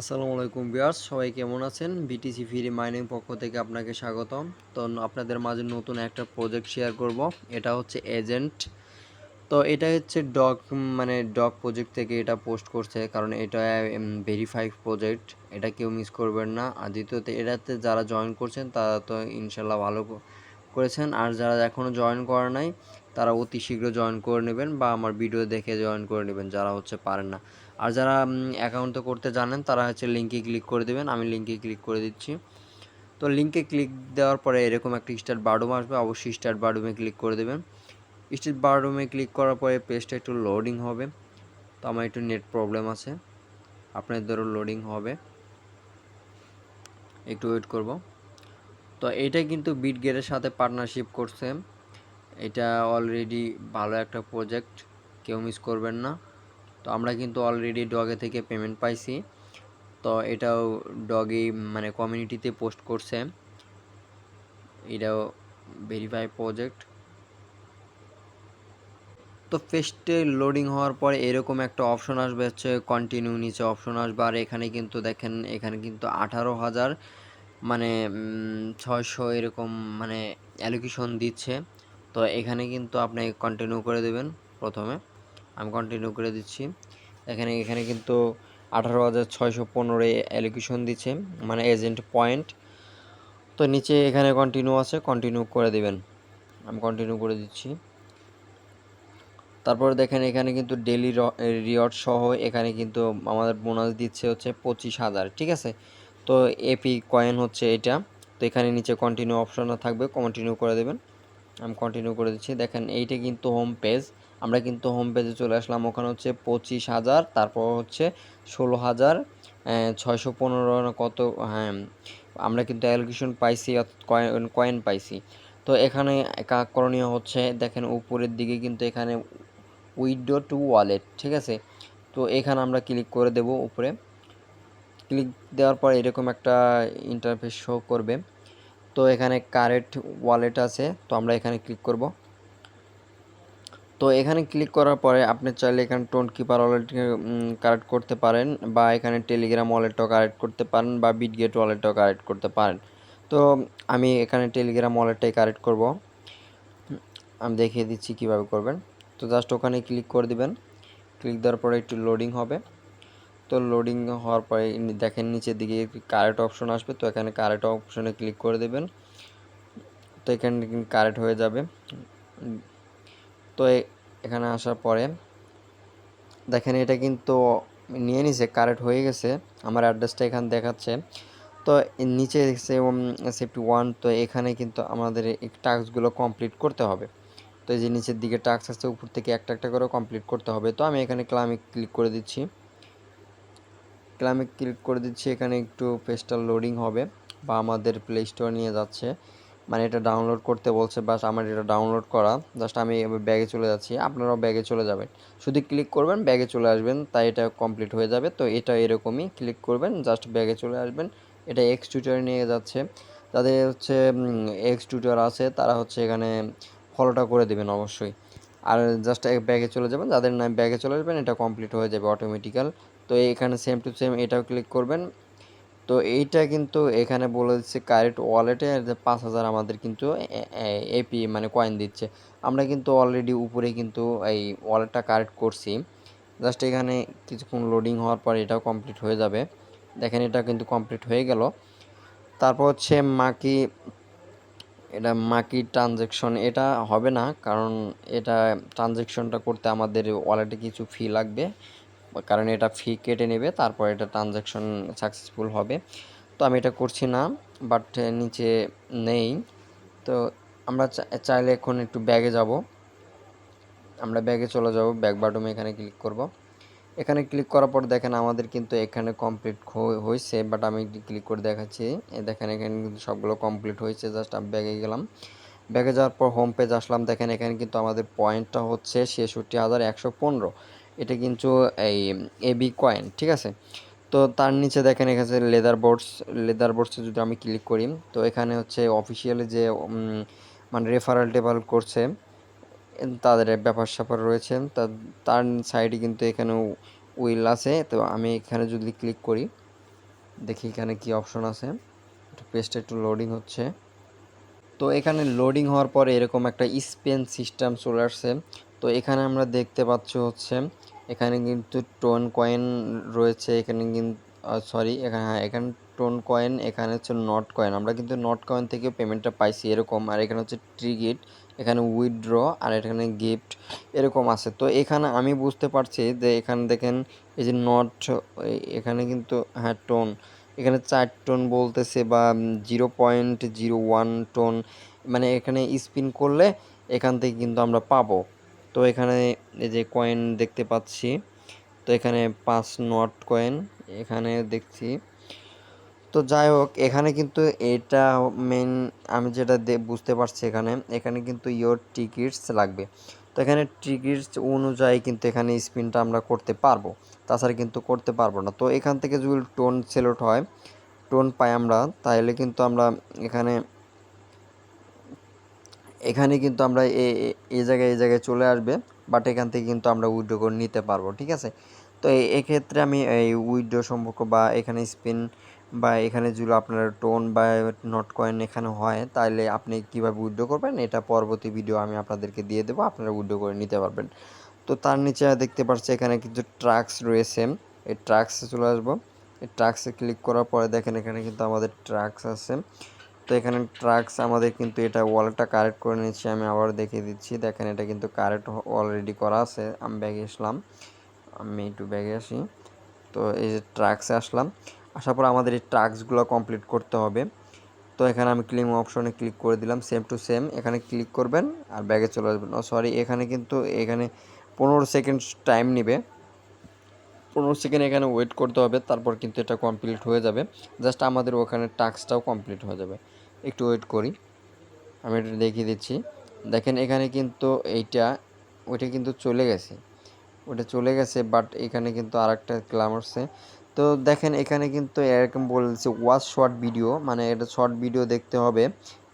আসসালামু আলাইকুম বিয়ার্স সবাই কেমন আছেন? বিটিসি ফ্রি মাইনিং পক্ষ থেকে আপনাকে স্বাগতম। তো আপনাদের মাঝে নতুন একটা প্রজেক্ট শেয়ার করব, এটা হচ্ছে এজেন্ট তো এটা হচ্ছে ডগ মানে ডগ প্রজেক্ট থেকে এটা পোস্ট করছে, কারণ এটা ভেরিফাই প্রজেক্ট এটা কেউ মিস করবেন না। আর দ্বিতীয়ত, এটাতে যারা জয়েন করছেন, তারা তো ইনশাল্লাহ ভালো করেছেন। আর যারা এখনও জয়েন করা নাই, তারা অতি শীঘ্র জয়েন করে নেবেন বা আমার ভিডিও দেখে জয়েন করে নেবেন, যারা হচ্ছে পারেন না। আর যারা অ্যাকাউন্ট তো করতে জানেন, তারা হচ্ছে লিঙ্কে ক্লিক করে দেবেন, আমি লিঙ্কে ক্লিক করে দিচ্ছি। তো লিঙ্কে ক্লিক দেওয়ার পরে এরকম একটা স্টার্ট বারডুম আসবে, অবশ্যই স্টার্ট বারডুমে ক্লিক করে দেবেন। স্টার্ট বারডুমে ক্লিক করার পরে পেজটা একটু লোডিং হবে। তো আমার একটু নেট প্রবলেম আছে। আপনাদেরও লোডিং হবে। একটু ওয়েট করব। তো এটা কিন্তু বিট গেটের সাথে পার্টনারশিপ করছে। এটা অলরেডি ভালো একটা প্রজেক্ট কেউ মিস করবেন না। তো আমরা কিন্তু অলরেডি ডগে থেকে পেমেন্ট পাইছি। তো এটাও ডগই মানে কমিউনিটিতে পোস্ট করছে। এটাও ভেরিফাই প্রজেক্ট তো ফেস্টে লোডিং হওয়ার পরে এরকম একটা অপশন আসবে হচ্ছে কন্টিনিউ নিচে অপশন আসবে। আর এখানে কিন্তু দেখেন, এখানে কিন্তু আঠারো হাজার মানে ছয়শো এরকম মানে অ্যালোকেশন দিচ্ছে। তো এখানে কিন্তু আপনি কন্টিনিউ করে দেবেন প্রথমে। আমি কন্টিনিউ করে দিচ্ছি। এখানে এখানে কিন্তু আঠারো হাজার ছয়শো পনেরো অ্যালোকেশন দিচ্ছে মানে এজেন্ট পয়েন্ট তো নিচে এখানে কন্টিনিউ আছে কন্টিনিউ করে দেবেন। আমি কন্টিনিউ করে দিচ্ছি। তারপরে দেখেন, এখানে কিন্তু ডেলি রিওয়ার্ড সহ এখানে কিন্তু আমাদের বোনাস দিচ্ছে হচ্ছে পঁচিশ হাজার, ঠিক আছে? তো এপি কয়েন হচ্ছে এটা। তো এখানে নিচে কন্টিনিউ অপশনও থাকবে কন্টিনিউ করে দেবেন। আমি কন্টিনিউ করে দিচ্ছি। দেখেন, এইটা কিন্তু হোম পেজ আমরা কিন্তু হোম পেজে চলে আসলাম। ওখানে হচ্ছে পঁচিশ হাজার, তারপর হচ্ছে ষোলো হাজার ছয়শো পনেরো কত হ্যাঁ আমরা কিন্তু অ্যালোকেশন পাইছি কয়েন কয়েন পাইছি। তো এখানে করণীয় হচ্ছে, দেখেন উপরের দিকে কিন্তু এখানে উইডো টু ওয়ালেট ঠিক আছে? তো এখানে আমরা ক্লিক করে দেব উপরে। ক্লিক দেওয়ার পর এরকম একটা ইন্টারফেস শো করবে। তো এখানে কারেক্ট ওয়ালেট আছে, তো আমরা এখানে ক্লিক করব। তো এখানে ক্লিক করার পরে আপনি চাইলে এখানে টোন কিপার ওয়ালেট কারেক্ট করতে পারেন বা এখানে টেলিগ্রাম ওয়ালেটটাও কারেক্ট করতে পারেন বা বিটগেট ওয়ালেটটাও কারেক্ট করতে পারেন। তো আমি এখানে টেলিগ্রাম ওয়ালেটটাই কারেক্ট করব। আমি দেখিয়ে দিচ্ছি কীভাবে করবেন। তো জাস্ট ওখানে ক্লিক করে দিবেন। ক্লিক দেওয়ার পরে একটু লোডিং হবে। তো লোডিং হওয়ার পরে দেখেন নিচের দিকে কারেক্ট অপশন আসবে। তো এখানে কারেক্ট অপশনে ক্লিক করে দেবেন। তো এখানে কারেক্ট হয়ে যাবে। তো এখানে আসার পরে দেখেন এটা কিন্তু নিয়ে নিছে, কারেক্ট হয়ে গেছে, আমার অ্যাড্রেসটা এখানে দেখাচ্ছে। তো নিচে সেফটি ওয়ান, তো এখানে কিন্তু আমাদের টাস্কগুলো কমপ্লিট করতে হবে। তো এই যে নিচের দিকে টাস্ক আছে, উপর থেকে একটা একটা করে কমপ্লিট করতে হবে। তো আমি এখানে ক্লামে ক্লিক করে দিচ্ছি। ক্লামে ক্লিক করে দিচ্ছি, এখানে একটু পেজটা লোডিং হবে বা আমাদের প্লে স্টোর নিয়ে যাচ্ছে। মানে এটা ডাউনলোড করতে বলছে, বাস আমার এটা ডাউনলোড করা। জাস্ট আমি ব্যাগে চলে যাচ্ছি, আপনারাও ব্যাগে চলে যাবেন। শুধু ক্লিক করবেন, ব্যাগে চলে আসবেন, তাই এটা কমপ্লিট হয়ে যাবে। তো এটা এরকমই ক্লিক করবেন, জাস্ট ব্যাগে চলে আসবেন। এটা এক্স টিউটারে নিয়ে যাচ্ছে। যাদের হচ্ছে এক্স টিউটার আছে, তারা হচ্ছে এখানে ফলোটা করে দেবেন অবশ্যই। আর জাস্ট এক ব্যাগে চলে যাবেন, যাদের না ব্যাগে চলে আসবেন, এটা কমপ্লিট হয়ে যাবে অটোমেটিক্যাল তো এখানে সেম টু সেম এটাও ক্লিক করবেন। তো এইটা কিন্তু এখানে বলে দিচ্ছে কারেক্ট ওয়ালেটে পাঁচ হাজার আমাদের কিন্তু এপি মানে কয়েন দিচ্ছে। আমরা কিন্তু অলরেডি উপরে কিন্তু এই ওয়ালেটটা কারেক্ট করছি। জাস্ট এখানে কিছুক্ষণ লোডিং হওয়ার পর এটাও কমপ্লিট হয়ে যাবে। দেখেন এটা কিন্তু কমপ্লিট হয়ে গেল। তারপর হচ্ছে মাকি, এটা মাকি ট্রানজ্যাকশন এটা হবে না, কারণ এটা ট্রানজ্যাকশনটা করতে আমাদের ওয়ালেটে কিছু ফি লাগবে। কারণ এটা ফি কেটে নেবে, তারপর এটা ট্রানজ্যাকশন সাকসেসফুল হবে। তো আমি এটা করছি না বাট নিচে নেই। তো আমরা চাইলে এখন একটু ব্যাগে যাব। আমরা ব্যাগে চলে যাব ব্যাগ বাটমে এখানে ক্লিক করব। এখানে ক্লিক করার পর দেখেন আমাদের কিন্তু এখানে কমপ্লিট হয়েছে বাট আমি ক্লিক করে দেখাচ্ছি। দেখেন এখানে কিন্তু সবগুলো কমপ্লিট হয়েছে জাস্ট আমি ব্যাগে গেলাম। ব্যাগে যাওয়ার পর হোম পেজ আসলাম, দেখেন এখানে কিন্তু আমাদের পয়েন্টটা হচ্ছে ছেষট্টি হাজার একশো পনেরো। এটা কিন্তু এই এবি কয়েন ঠিক আছে? তো তার নিচে দেখেন এখানে লেদার বোর্ডস লেদার বোর্ডসে যদি আমি ক্লিক করি, তো এখানে হচ্ছে অফিসিয়ালি যে মানে রেফারেল টেবল করছে, তাদের ব্যাপার স্যাপার রয়েছে তার সাইডে কিন্তু এখানে উইল আছে, তো আমি এখানে যদি ক্লিক করি, দেখি এখানে কি অপশন আছে, একটু পেজটা একটু লোডিং হচ্ছে। তো এখানে লোডিং হওয়ার পরে এরকম একটা স্পেন সিস্টেম চলে আসছে, তো এখানে আমরা দেখতে পাচ্ছি হচ্ছে এখানে কিন্তু টোন কয়েন রয়েছে, এখানে কিন্তু সরি এখানে হ্যাঁ এখানে টোন কয়েন, এখানে হচ্ছে নট কয়েন। আমরা কিন্তু নট কয়েন থেকে পেমেন্টটা পাইছি এরকম, আর এখানে হচ্ছে ট্রিগিট এখানে উইথড্র আর এখানে গিফট এরকম আছে। তো এখানে আমি বুঝতে পারছি যে এখানে দেখেন, এই যে নট এখানে কিন্তু হ্যাঁ টোন। এখানে চার টোন বলতেছে বা zero point zero one tone মানে এখানে স্পিন করলে এখান থেকে কিন্তু আমরা পাবো। তো এখানে এই যে কয়েন দেখতে পাচ্ছি, তো এখানে পাঁচ নট কয়েন এখানে দেখছি। তো যাই হোক, এখানে কিন্তু এটা মেন আমি যেটা বুঝতে পারছি এখানে এখানে কিন্তু ইয়োর টিকিটস লাগবে। তো এখানে টিকিটস অনুযায়ী কিন্তু এখানে স্পিনটা আমরা করতে পারব, তাছাড়া কিন্তু করতে পারব না। তো এখান থেকে যদি টোন সেলেক্ট হয় টোন পাই আমরা, তাহলে কিন্তু আমরা এখানে এখানে কিন্তু আমরা এই জায়গায় এই জায়গায় চলে আসবে বাট এখান থেকে কিন্তু আমরা উইড্রো করে নিতে পারব, ঠিক আছে? তো এক্ষেত্রে আমি এই উইড্রো সম্পর্ক বা এখানে স্পিন বা এখানে যদি আপনার টোন বা নট কয়েন এখানে হয় তাহলে আপনি কীভাবে উইড্রো করবেন? এটা পরবর্তী ভিডিও আমি আপনাদেরকে দিয়ে দেবো, আপনারা উইড্রো করে নিতে পারবেন। তো তার নিচে দেখতে পাচ্ছি এখানে কিছু ট্রাক্স রয়েছে, এই ট্রাক্সে চলে আসব। এই ট্রাক্সে ক্লিক করার পরে দেখেন এখানে কিন্তু আমাদের ট্রাক্স আছে। তো এখানে ট্রাক্স আমাদের কিন্তু এটা ওয়ালেটটা কারেক্ট করে নিচ্ছি, আমি আবার দেখিয়ে দিচ্ছি। দেখেন এটা কিন্তু কারেক্ট অলরেডি করা আছে, আমি ব্যাগে আসলাম, আমি একটু ব্যাগে আসি। তো এই যে ট্রাক্সে আসলাম, আসার পর আমাদের এই ট্রাক্সগুলো কমপ্লিট করতে হবে। তো এখানে আমি ক্লিম অপশনে ক্লিক করে দিলাম সেম টু সেম এখানে ক্লিক করবেন আর ব্যাগে চলে আসবেন। ও সরি এখানে কিন্তু এখানে পনেরো সেকেন্ড টাইম নেবে। পনেরো সেকেন্ড এখানে ওয়েট করতে হবে, তারপর কিন্তু এটা কমপ্লিট হয়ে যাবে। জাস্ট আমাদের ওখানে টাস্কটাও কমপ্লিট হয়ে যাবে। একটু ওয়েট করি। আমি এটা দেখিয়ে দিচ্ছি। দেখেন এখানে কিন্তু এইটা, ওইটা কিন্তু চলে গেছে। ওটা চলে গেছে বাট এখানে কিন্তু আর একটা ক্লাম তো দেখেন এখানে কিন্তু এরকম বলছে ওয়াচ শর্ট ভিডিও মানে এটা শর্ট ভিডিও দেখতে হবে।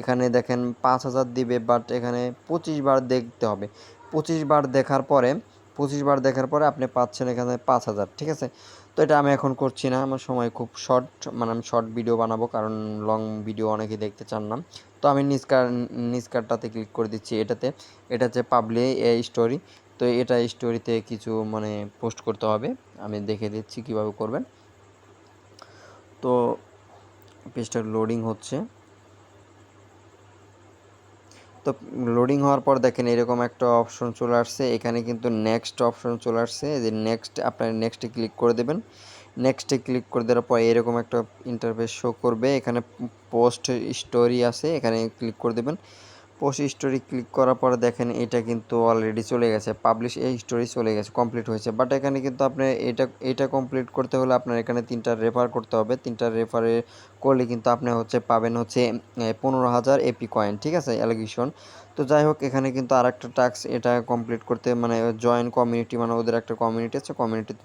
এখানে দেখেন পাঁচ হাজার দিবে বাট এখানে পঁচিশ বার দেখতে হবে। পঁচিশ বার দেখার পরে, পঁচিশ বার দেখার পরে আপনি পাচ্ছেন এখানে পাঁচ হাজার, ঠিক আছে? এটা আমি এখন করছি না, আমার সময় খুব শর্ট মানে আমি শর্ট ভিডিও বানাবো, কারণ লং ভিডিও অনেকেই দেখতে চান না। তো আমি নিস্কার নিস্কারটাতে ক্লিক করে দিচ্ছি এটাতে। এটা হচ্ছে পাবলি এ স্টোরি তো এটা স্টোরিতে কিছু মানে পোস্ট করতে হবে। আমি দেখে দিচ্ছি কীভাবে করবেন। তো পেজটা লোডিং হচ্ছে। তো লোডিং হওয়ার পর দেখেন এরকম একটা অপশন চলে আসছে। এখানে কিন্তু নেক্সট অপশন চলে আসছে। যে নেক্সট আপনার নেক্সটে ক্লিক করে দেবেন। নেক্সটে ক্লিক করে দেওয়ার পর এরকম একটা ইন্টারফেস শো করবে। এখানে পোস্ট স্টোরি আছে, এখানে ক্লিক করে দেবেন। পোস্ট স্টোরি ক্লিক করার পরে দেখেন এটা কিন্তু অলরেডি চলে গেছে পাবলিশ এই স্টোরি চলে গেছে কমপ্লিট হয়েছে। বাট এখানে কিন্তু আপনি এটা এটা কমপ্লিট করতে হলে আপনার এখানে তিনটা রেফার করতে হবে। তিনটা রেফারে করলে কিন্তু আপনি হচ্ছে পাবেন হচ্ছে পনেরো হাজার এপি কয়েন ঠিক আছে? অ্যালিগেশন তো যাই হোক, এখানে কিন্তু আর একটা টাস্ক এটা কমপ্লিট করতে মানে জয়েন কমিউনিটি মানে ওদের একটা কমিউনিটি আছে কমিউনিটিতে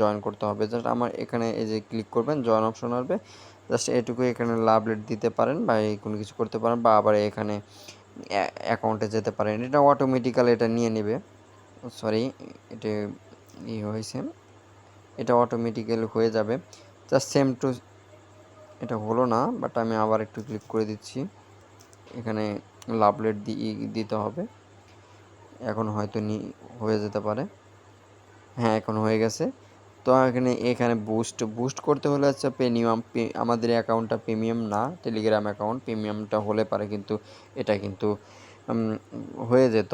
জয়েন করতে হবে। জাস্ট আমার এখানে এই যে ক্লিক করবেন জয়েন অপশন আসবে। জাস্ট এটুকু এখানে লাভলেট দিতে পারেন বা এই কোনো কিছু করতে পারেন বা আবার এখানে অ্যাকাউন্টে যেতে পারেন। এটা অটোমেটিক্যাল এটা নিয়ে নেবে। সরি এটা ই হয়েছে। এটা অটোমেটিক্যাল হয়ে যাবে। জাস্ট সেম টু এটা হলো না বাট আমি আবার একটু ক্লিক করে দিচ্ছি। এখানে লাভলেট দিতে হবে। এখন হয়তো নি, হয়ে যেতে পারে। হ্যাঁ এখন হয়ে গেছে। তো এখানে এখানে বুস্ট বুস্ট করতে হলে হচ্ছে প্রিমিয়াম আমাদের অ্যাকাউন্টটা প্রিমিয়াম না টেলিগ্রাম অ্যাকাউন্ট প্রিমিয়ামটা হলে পারে কিন্তু এটা কিন্তু হয়ে যেত।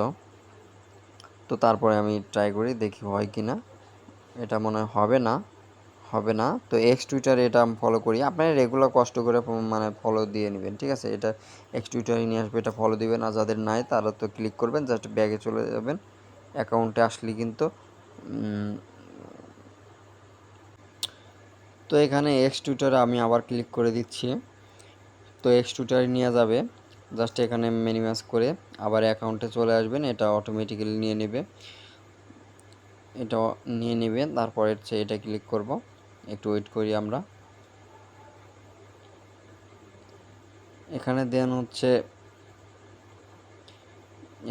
তো তারপরে আমি ট্রাই করি, দেখি হয় কি না এটা মনে হবে না হবে না। তো এক্স টুইটারে এটা আমি ফলো করি। আপনারা রেগুলার কষ্ট করে মানে ফলো দিয়ে নেবেন, ঠিক আছে? এটা এক্স টুইটারে নিয়ে আসবে, এটা ফলো দিবেন, আর যাদের নাই তারা তো ক্লিক করবেন জাস্ট ব্যাগে চলে যাবেন। অ্যাকাউন্টে আসলে কিন্তু তো এখানে এক্স টুইটারে আমি আবার ক্লিক করে দিচ্ছি। তো এক্স টুইটারে নিয়ে যাবে। জাস্ট এখানে মিনিমাইজ করে আবার অ্যাকাউন্টে চলে আসবেন। এটা অটোমেটিক্যালি নিয়ে নেবে। এটা নিয়ে নেবে। তারপরে হচ্ছে এটা ক্লিক করব। একটু ওয়েট করি আমরা। এখানে দেন হচ্ছে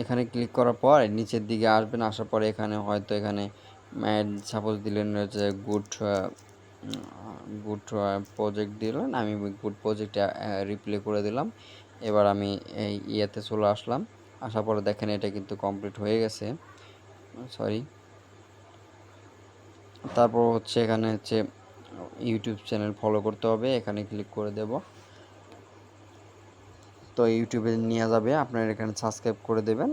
এখানে ক্লিক করার পর নিচের দিকে আসবেন। আসার পরে এখানে হয়তো এখানে সাপোজ দিলেন হচ্ছে গুড গুড প্রজেক্ট দিলেন, আমি গুড প্রজেক্টে রিপ্লে করে দিলাম। এবার আমি এই ইয়েতে চলে আসলাম। আসার পরে দেখেন এটা কিন্তু কমপ্লিট হয়ে গেছে। সরি তারপর হচ্ছে এখানে হচ্ছে ইউটিউব চ্যানেল ফলো করতে হবে, এখানে ক্লিক করে দেব। তো ইউটিউবে নিয়ে যাবে, আপনার এখানে সাবস্ক্রাইব করে দেবেন।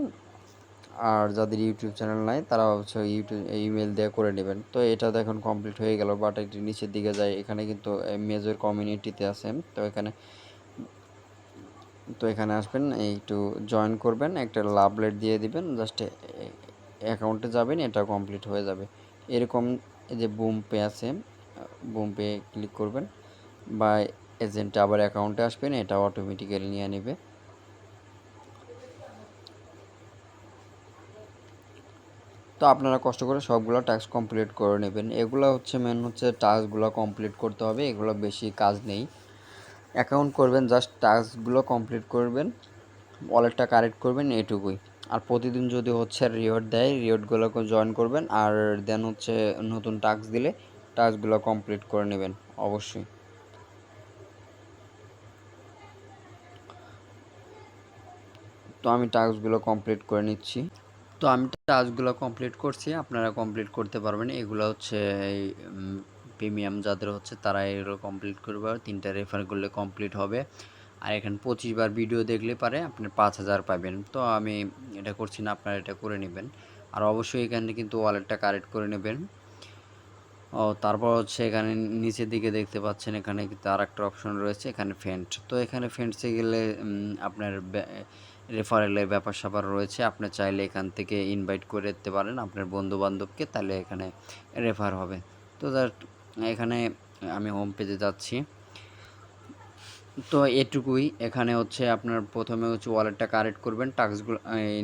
আর যাদের ইউটিউব চ্যানেল নাই, তারা হচ্ছে ইউটিউব ইমেল দিয়ে করে নেবেন। তো এটা দেখুন কমপ্লিট হয়ে গেল বাট একটি নিচের দিকে যায় এখানে কিন্তু মেজর কমিউনিটিতে আছে। তো এখানে তো এখানে আসবেন, একটু জয়েন করবেন, একটা লাভলেট দিয়ে দিবেন জাস্ট অ্যাকাউন্টে যাবেন, এটা কমপ্লিট হয়ে যাবে। এরকম এই যে বুম পে আছে বুম পে ক্লিক করবেন, বা এজেন্টে আবার অ্যাকাউন্টে আসবেন, এটা অটোমেটিক্যালি নিয়ে নেবে। তো আপনারা কষ্ট করে সবগুলো টাস্ক কমপ্লিট করে নেবেন। এগুলো হচ্ছে মেন হচ্ছে টাস্কগুলো কমপ্লিট করতে হবে, এগুলো বেশি কাজ নেই। অ্যাকাউন্ট করবেন জাস্ট টাস্কগুলো কমপ্লিট করবেন ওয়ালেটটা কারেক্ট করবেন এটুকুই আর প্রতিদিন যদি হচ্ছে রিওয়ার্ড দেয় রিওয়ার্ডগুলোকে জয়েন করবেন, আর দেন হচ্ছে নতুন টাস্ক দিলে টাস্কগুলো কমপ্লিট করে নেবেন, অবশ্যই। তো আমি টাস্কগুলো কমপ্লিট করে নিচ্ছি। তো আমি টাস্কগুলো কমপ্লিট করছি, আপনারা কমপ্লিট করতে পারবেন। এগুলো হচ্ছে এই প্রিমিয়াম যাদের হচ্ছে তারা এগুলো কমপ্লিট করবে তিনটা রেফার করলে কমপ্লিট হবে। আর এখানে পঁচিশ বার ভিডিও দেখলে পারে, আপনি পাঁচ হাজার পাবেন। তো আমি এটা করছি না, আপনারা এটা করে নেবেন। আর অবশ্যই এখানে কিন্তু ওয়ালেটটা কারেক্ট করে নেবেন। ও, তারপর হচ্ছে এখানে নিচের দিকে দেখতে পাচ্ছেন, এখানে কিন্তু আর একটা অপশন রয়েছে, এখানে ফেন্ট তো এখানে ফেন্টসে গেলে আপনার রেফারেলের ব্যাপার স্যাপার রয়েছে, আপনি চাইলে এখান থেকে ইনভাইট করে দিতে পারেন, আপনার বন্ধু বান্ধবকে তাহলে এখানে রেফার হবে। তো জাস্ট এখানে আমি হোম পেজে যাচ্ছি। তো এটুকুই, এখানে হচ্ছে আপনার প্রথমে হচ্ছে ওয়ালেটটা কারেক্ট করবেন টাস্কগুলো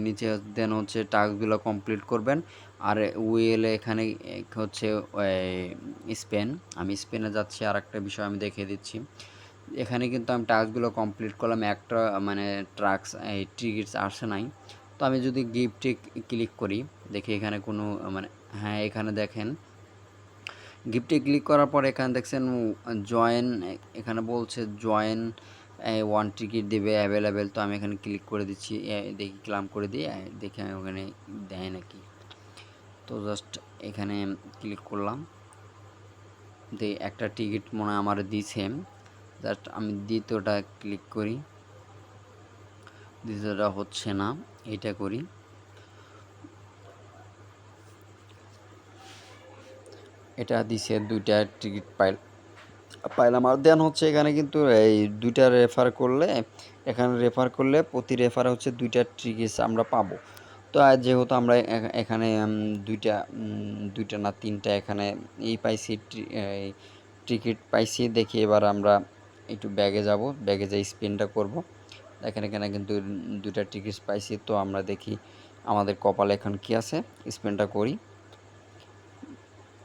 নিচে দেন হচ্ছে টাস্কগুলো কমপ্লিট করবেন। আর উইলে এখানে হচ্ছে স্পেন আমি স্পেনে যাচ্ছি আর একটা বিষয় আমি দেখিয়ে দিচ্ছি। এখানে কিন্তু আমি টাস্কগুলো কমপ্লিট করলাম। একটা মানে ট্রাক্স, এই টিকিটস আসে নাই। তো আমি যদি গিফটে ক্লিক করি, দেখি এখানে কোনো মানে হ্যাঁ এখানে দেখেন। গিফটে ক্লিক করার পর এখানে দেখছেন জয়েন এখানে বলছে জয়েন ওয়ান টিকিট দেবে অ্যাভেলেবেল তো আমি এখানে ক্লিক করে দিচ্ছি দেখি, ক্লাম করে দিই দেখি আমি ওখানে দেয় নাকি। তো জাস্ট এখানে ক্লিক করলাম। দিয়ে একটা টিকিট মনে আমার দিছে। জাস্ট আমি দ্বিতীয়টা ক্লিক করি। দ্বিতীয়টা হচ্ছে না, এটা করি। এটা দিছে দুইটা টিকিট পাইল পাইলাম। আর দেন হচ্ছে এখানে কিন্তু এই দুইটা রেফার করলে, এখানে রেফার করলে প্রতি রেফারে হচ্ছে দুইটা টিকিট আমরা পাবো। তো যেহেতু আমরা এখানে দুইটা দুইটা না তিনটা এখানে এই পাইছি টিকিট পাইছি, দেখি এবার আমরা একটু ব্যাগে যাব, ব্যাগে যাই স্পিনটা করব। দেখেন এখানে কিন্তু দুইটা টিকিট পাইছি, তো আমরা দেখি আমাদের কপালে এখন কি আছে। স্পিনটা করি।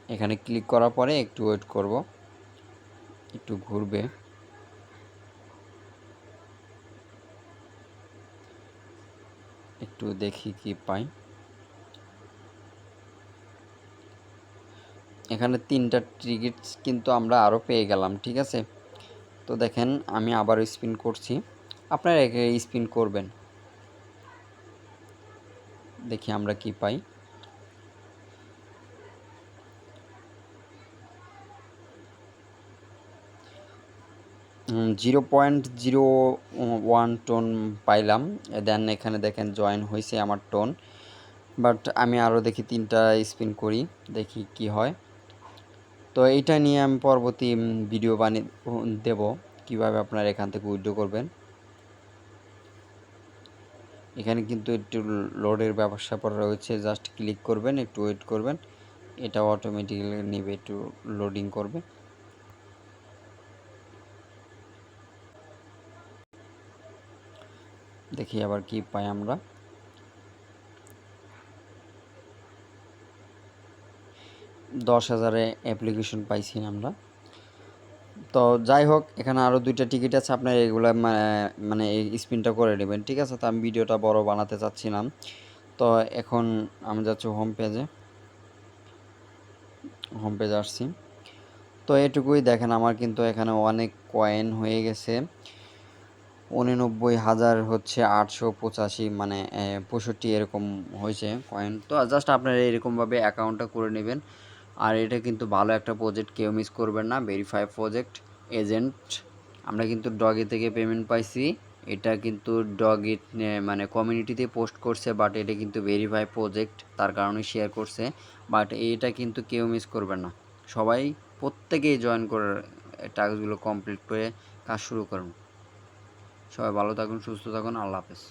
এখানে ক্লিক করার পরে একটু ওয়েট করব। একটু ঘুরবে। একটু দেখি কি পাই। এখানে তিনটা টিকিটস কিন্তু আমরা আরও পেয়ে গেলাম, ঠিক আছে? তো দেখেন, আমি আবার স্পিন করছি। আপনারা একে স্পিন করবেন। দেখি আমরা কি পাই। Zero point zero one tone পাইলাম। দেন এখানে দেখেন জয়েন হয়েছে আমার টোন। বাট আমি আরও দেখি তিনটা স্পিন করি, দেখি কি হয়। তো এইটা নিয়ে আমি পরবর্তী ভিডিও বানিয়ে দেব। কীভাবে আপনারা এখান থেকে উইড্রো করবেন। এখানে কিন্তু একটু লোডের ব্যাপার স্যাপার রয়েছে। জাস্ট ক্লিক করবেন, একটু ওয়েট করবেন। এটা অটোমেটিক্যালি নেবে, একটু লোডিং করবে। দেখি আবার কি পাই আমরা। দশ হাজারে অ্যাপ্লিকেশন পাইছি আমরা। তো যাই হোক, এখানে আরও দুইটা টিকিট আছে আপনার এগুলো মানে এই স্পিনটা করে নেবেন, ঠিক আছে? তো আমি ভিডিওটা বড় বানাতে চাচ্ছিলাম। তো এখন আমি যাচ্ছি হোম পেজে হোম পেজে আসছি। তো এটুকুই দেখেন, আমার কিন্তু এখানে অনেক কয়েন হয়ে গেছে। উননব্বই হাজার হচ্ছে আটশো পঁচাশি মানে পঁয়ষট্টি এরকম হয়েছে কয়েন তো জাস্ট আপনারা এরকমভাবে অ্যাকাউন্টটা করে নেবেন। আর এটা কিন্তু ভালো একটা প্রজেক্ট কেউ মিস করবেন না। ভেরিফাই প্রজেক্ট এজেন্ট আমরা কিন্তু ডগে থেকে পেমেন্ট পাইছি। এটা কিন্তু ডগি মানে কমিউনিটিতে পোস্ট করছে বাট এটা কিন্তু ভেরিফাই প্রজেক্ট তার কারণে শেয়ার করছে। বাট এটা কিন্তু কেউ মিস করবেন না। সবাই প্রত্যেকেই জয়েন করে টাস্কগুলো কমপ্লিট করে কাজ শুরু করুন। সবাই ভালো থাকুন, সুস্থ থাকুন, আল্লাহ হাফেজ।